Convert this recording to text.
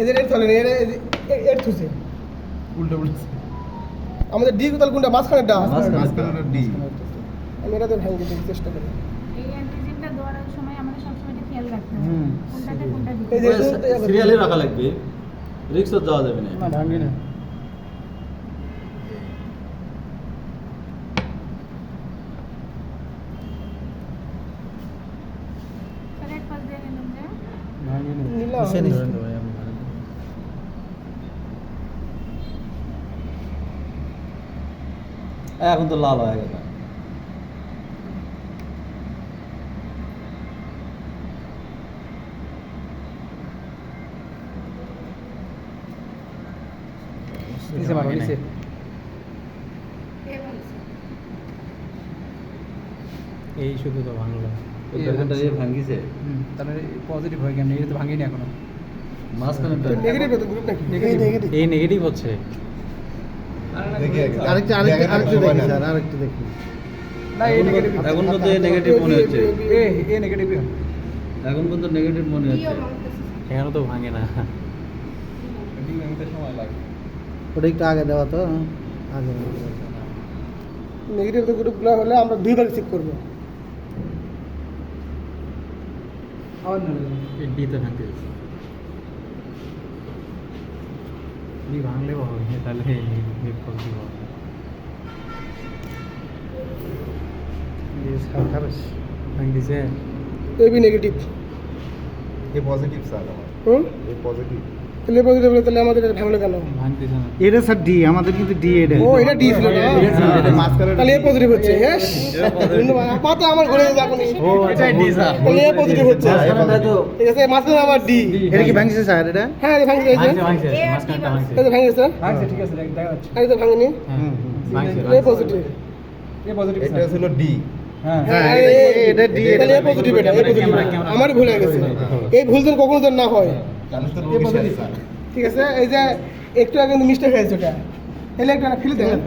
এদের এর চলে না এর এর থুছে উল্টো উল্টো আমাদের ডি কোথাল কোনটা? মাঝখানেরটা? মাঝখানে ডি। আমি এটাতে ভেঙে দিতে চেষ্টা করি। এই অ্যান্টিজেনটা দেওয়ার সময় আমাদের সবসময় এটা খেয়াল রাখতে হবে। কোনটাতে কোনটা দিতে। সিরিয়ালে রাখা লাগবে। রিক্সও যাওয়া যাবে না। না ভাঙি না। নিলাম যে ভাঙি না নিলাম। নিচে নিচে। এখন তো লাল হয়ে গেল। নিচে মারো নিচে। এই শুধু তো ভাঙলো। তাহলে পজিটিভ হয়ে গেল এটা তো ভাঙিনি এখনও। মাঝখানে নেগেটিভ তো গ্রুপ নাকি এই নেগেটিভ হচ্ছে। আরেকটা আরেকটা আরেকটা দেখি স্যার আরেকটা দেখি। না এই নেগেটিভ এখন পর্যন্ত নেগেটিভ মনে হচ্ছে। এ এ নেগেটিভ এখন পর্যন্ত নেগেটিভ মনে হচ্ছে। এখনও তো ভাঙে না। ওটা একটু আগে দেওয়া তো আগে নেগেটিভ তো গ্রুপগুলো হলে আমরা দুইবার চেক করব। আবার না এই তো ভাঙতে ডি ভাঙলে হবে তাহলে হবে ভাঙ দিছে AB negative A positive sir hmm A positive তাহলে পজিটিভ হলে তাহলে আমাদের এটা ভাঙলো কেন? ভাঙতেছে না। এটা স্যার ডি আমাদের কিন্তু ডি এটা। ও এটা ডি ছিল না? তাহলে এ পজিটিভ হচ্ছে পাতে আমার ঘুরে যাবে আপনি ও এটাই ডি স্যার তাহলে এ পজিটিভ হচ্ছে। ঠিক আছে মাঝখানে আমার ডি এটা কি ভাঙছে স্যার এটা? হ্যাঁ এটা ভাঙছে ভাঙছে এ মাঝখানটা ভাঙছে। এটা ভেঙে গেছে ভাঙছে ঠিক আছে দেখা যাচ্ছে এটা ভাঙেনি? হ্যাঁ ভাঙছে এ পজিটিভ এ পজিটিভ এটা ছিল ডি হ্যাঁ হ্যাঁ হ্যাঁ। আমার ভুল হয়ে গেছে এই ভুল যেন কখনো যেন না হয় ঠিক আছে এই যে একটু আগে কিন্তু মিস্টেক হয়েছে ওটা তাহলে একটা ফেলে দেবেন